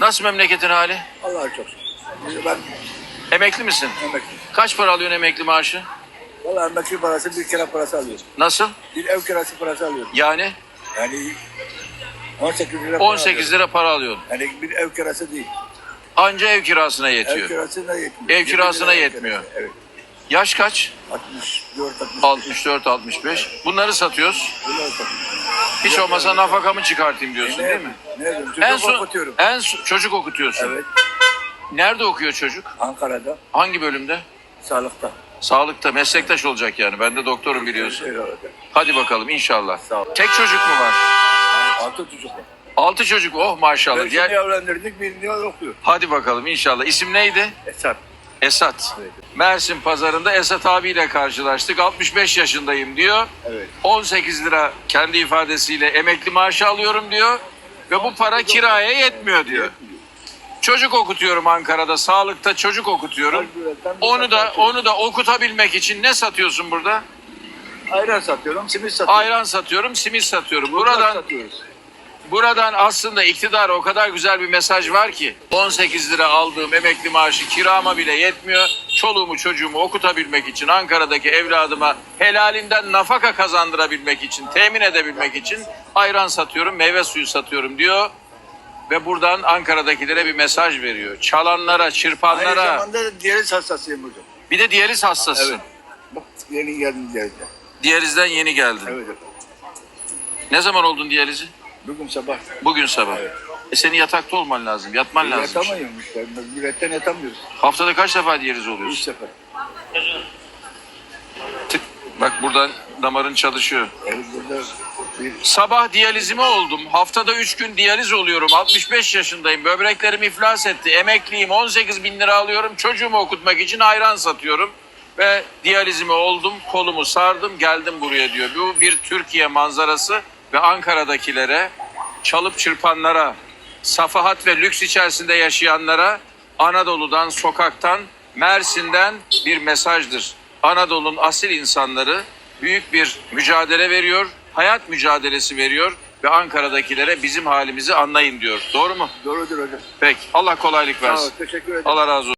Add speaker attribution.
Speaker 1: Nasıl memleketin hali?
Speaker 2: Allah'a çok şükür. Ben
Speaker 1: Emekli misin?
Speaker 2: emekli.
Speaker 1: Kaç para alıyorsun emekli maaşı?
Speaker 2: Valla emekli parası bir kira parası alıyorum.
Speaker 1: Nasıl?
Speaker 2: Bir ev kirası parası alıyorum.
Speaker 1: Yani
Speaker 2: Yani 18 lira para
Speaker 1: 18
Speaker 2: alıyorum.
Speaker 1: lira para alıyorsun.
Speaker 2: Yani bir ev kirası değil.
Speaker 1: Anca ev kirasına
Speaker 2: Ev
Speaker 1: yetiyor.
Speaker 2: kirasına yetmiyor.
Speaker 1: Ev kirasına
Speaker 2: lira ev
Speaker 1: yetmiyor.
Speaker 2: kirası, Evet.
Speaker 1: Yaş kaç?
Speaker 2: 64, 65.
Speaker 1: 64, 65. Bunları satıyoruz.
Speaker 2: Bunlar satıyor.
Speaker 1: Hiç olmasa nafakamı çıkartayım diyorsun değil mi?
Speaker 2: Ne?
Speaker 1: En son,
Speaker 2: okutuyorum.
Speaker 1: en son- çocuk okutuyorsun.
Speaker 2: Evet.
Speaker 1: Nerede okuyor çocuk?
Speaker 2: Ankara'da.
Speaker 1: Hangi bölümde?
Speaker 2: Sağlıkta.
Speaker 1: Sağlıkta, meslektaş olacak yani. Ben de doktorum biliyorsun.
Speaker 2: Öyle.
Speaker 1: Hadi bakalım inşallah.
Speaker 2: Sağ ol.
Speaker 1: Tek çocuk mu var?
Speaker 2: Altı çocuk var.
Speaker 1: Altı çocuk. Oh maşallah.
Speaker 2: Birini
Speaker 1: Diğer...
Speaker 2: evlendirdik, birini okuyor.
Speaker 1: Hadi bakalım inşallah. İsim neydi?
Speaker 2: Esat.
Speaker 1: Esat.
Speaker 2: Evet.
Speaker 1: Mersin pazarında Esat abiyle karşılaştık. 65 yaşındayım diyor.
Speaker 2: Evet.
Speaker 1: 18 lira kendi ifadesiyle emekli maaşı alıyorum diyor. Ve bu para kiraya yetmiyor diyor. Çocuk okutuyorum Ankara'da. Sağlıkta çocuk okutuyorum. Onu da onu da okutabilmek için ne satıyorsun burada?
Speaker 2: Ayran satıyorum, simit satıyorum.
Speaker 1: Ayran satıyorum, simit satıyorum. Buradan
Speaker 2: satıyoruz.
Speaker 1: Buradan aslında iktidara o kadar güzel bir mesaj var ki 18 lira aldığım emekli maaşı kirama bile yetmiyor. Çoluğumu çocuğumu okutabilmek için Ankara'daki evladıma helalinden nafaka kazandırabilmek için, temin edebilmek için ayran satıyorum, meyve suyu satıyorum diyor. Ve buradan Ankara'dakilere bir mesaj veriyor. Çalanlara,
Speaker 2: Aynı
Speaker 1: çırpanlara,
Speaker 2: zamanda diyaliz hastasıyım hocam.
Speaker 1: bir de diyaliz hastasısın.
Speaker 2: Evet. Bak yeni geldim diyalizden.
Speaker 1: Diyalizden yeni geldin.
Speaker 2: Evet efendim.
Speaker 1: Ne zaman oldun diyalizi?
Speaker 2: Bugün sabah.
Speaker 1: Bugün sabah.
Speaker 2: Evet.
Speaker 1: E senin yatakta olman lazım, yatman lazım.
Speaker 2: Yatamıyorum işte. Yürekten yatamıyoruz.
Speaker 1: Haftada kaç defa diyaliz
Speaker 2: Üç
Speaker 1: oluyorsun?
Speaker 2: sefer.
Speaker 1: Tık. Bak buradan damarın çalışıyor.
Speaker 2: Evet burada bir
Speaker 1: Sabah diyalizime oldum. Haftada 3 gün diyaliz oluyorum. 65 yaşındayım. Böbreklerim iflas etti. Emekliyim. 18 bin lira alıyorum. Çocuğumu okutmak için ayran satıyorum. Ve diyalizime oldum. Kolumu sardım. Geldim buraya diyor. Bu bir Türkiye manzarası ve Ankara'dakilere, çalıp çırpanlara, safahat ve lüks içerisinde yaşayanlara Anadolu'dan, sokaktan, Mersin'den bir mesajdır. Anadolu'nun asil insanları büyük bir mücadele veriyor, hayat mücadelesi veriyor ve Ankara'dakilere bizim halimizi anlayın diyor. Doğru mu?
Speaker 2: doğrudur hocam.
Speaker 1: Peki. Allah kolaylık
Speaker 2: Sağ ol,
Speaker 1: versin.
Speaker 2: teşekkür ederim.
Speaker 1: Allah razı olsun.